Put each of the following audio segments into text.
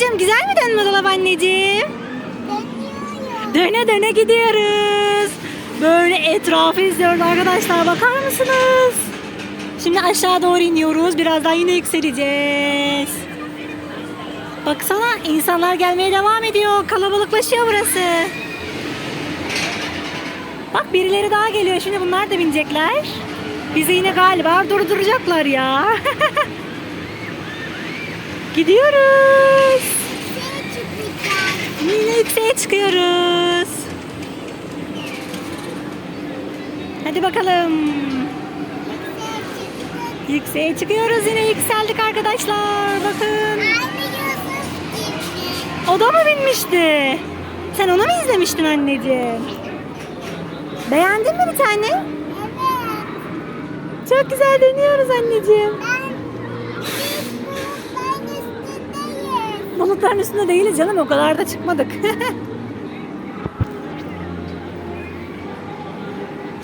Asya'cığım güzel mi dönme dolap anneciğim? Dönüyorum. Döne döne gidiyoruz. Böyle etrafı izliyoruz arkadaşlar. Bakar mısınız? Şimdi aşağı doğru iniyoruz. Birazdan yine yükseleceğiz. Baksana insanlar gelmeye devam ediyor. Kalabalıklaşıyor burası. Bak birileri daha geliyor. Şimdi bunlar da binecekler. Bizi yine galiba durduracaklar ya. Gidiyoruz. Yine yükseğe çıkıyoruz. Hadi bakalım. Yükseğe çıkıyoruz yine yükseldik arkadaşlar. Bakın. O da mı binmişti? Sen onu mu izlemiştin anneciğim? Beğendin mi bir tane? Evet. Çok güzel dönüyoruz anneciğim. Bulutların üstünde değiliz canım o kadar da çıkmadık.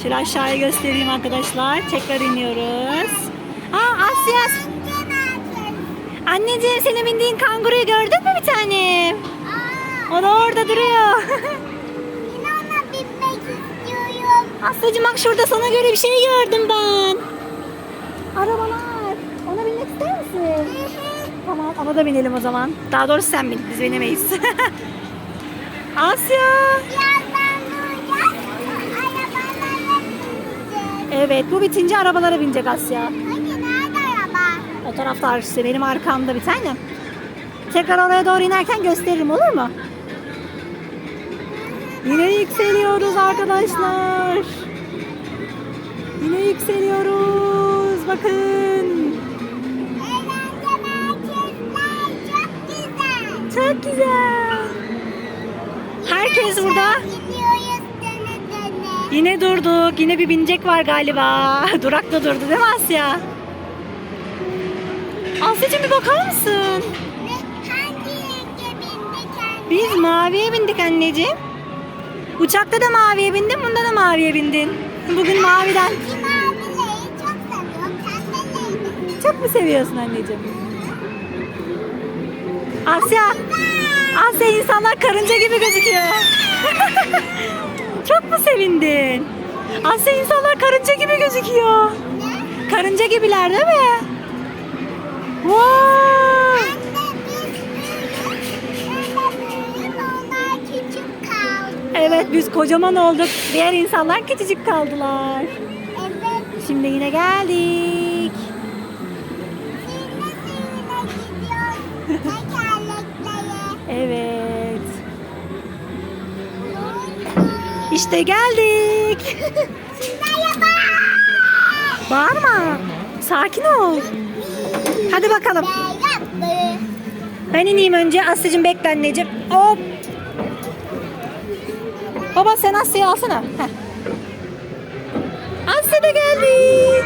Şöyle aşağıya göstereyim arkadaşlar. Tekrar iniyoruz. Aa Asya. Anneciğim senin bindiğin kanguruyu gördün mü bir tane? O da orada duruyor. Asya'cığım bak şurada sana göre bir şey gördüm ben. Arabalar. Tamam ona da binelim o zaman. Daha doğrusu sen bin. Biz binemeyiz. Asya. Evet bu bitince arabalara binecek Asya. Hadi nerede araba? O tarafta işte benim arkamda bir tane. Tekrar oraya doğru inerken gösteririm olur mu? Yine yükseliyoruz arkadaşlar. Yine yükseliyoruz. Bakın. Çok güzel. Herkes burada. Yine durduk. Yine bir binecek var galiba. Durakta durdu değil mi Asya? Asya'cığım bir bakar mısın? Biz maviye bindik anneciğim. Uçakta da maviye bindin, bunda da maviye bindin. Bugün maviden. Çok mu seviyorsun anneciğim? Asya, Asya insanlar karınca gibi gözüküyor. Çok mu sevindin? Asya insanlar karınca gibi gözüküyor. Karınca gibiler değil mi? Wow! Evet biz kocaman olduk. Diğer insanlar küçücük kaldılar. Evet. Şimdi yine geldik. İşte geldik. Bağırma. Sakin ol. Hadi bakalım. Ben ineyim önce. Asya'cığım bekle anneciğim. Hop. Baba sen Asya'yı alsana. Heh. Asya da geldi.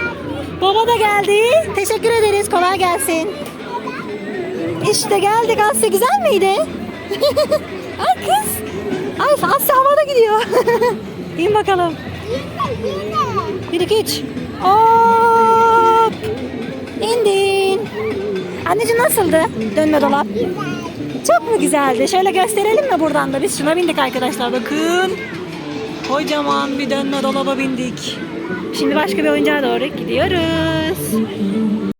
Baba da geldi. Teşekkür ederiz. Kolay gelsin. İşte geldik Asya. Güzel miydi? Ay kız. İn bakalım. Yine yine. 1 2 3. Hop. İndin. Anneciğim nasıldı? Dönme dolap. Çok mu güzeldi? Şöyle gösterelim mi buradan da? Biz şuna bindik arkadaşlar bakın. Kocaman bir dönme dolaba bindik. Şimdi başka bir oyuncağa doğru gidiyoruz.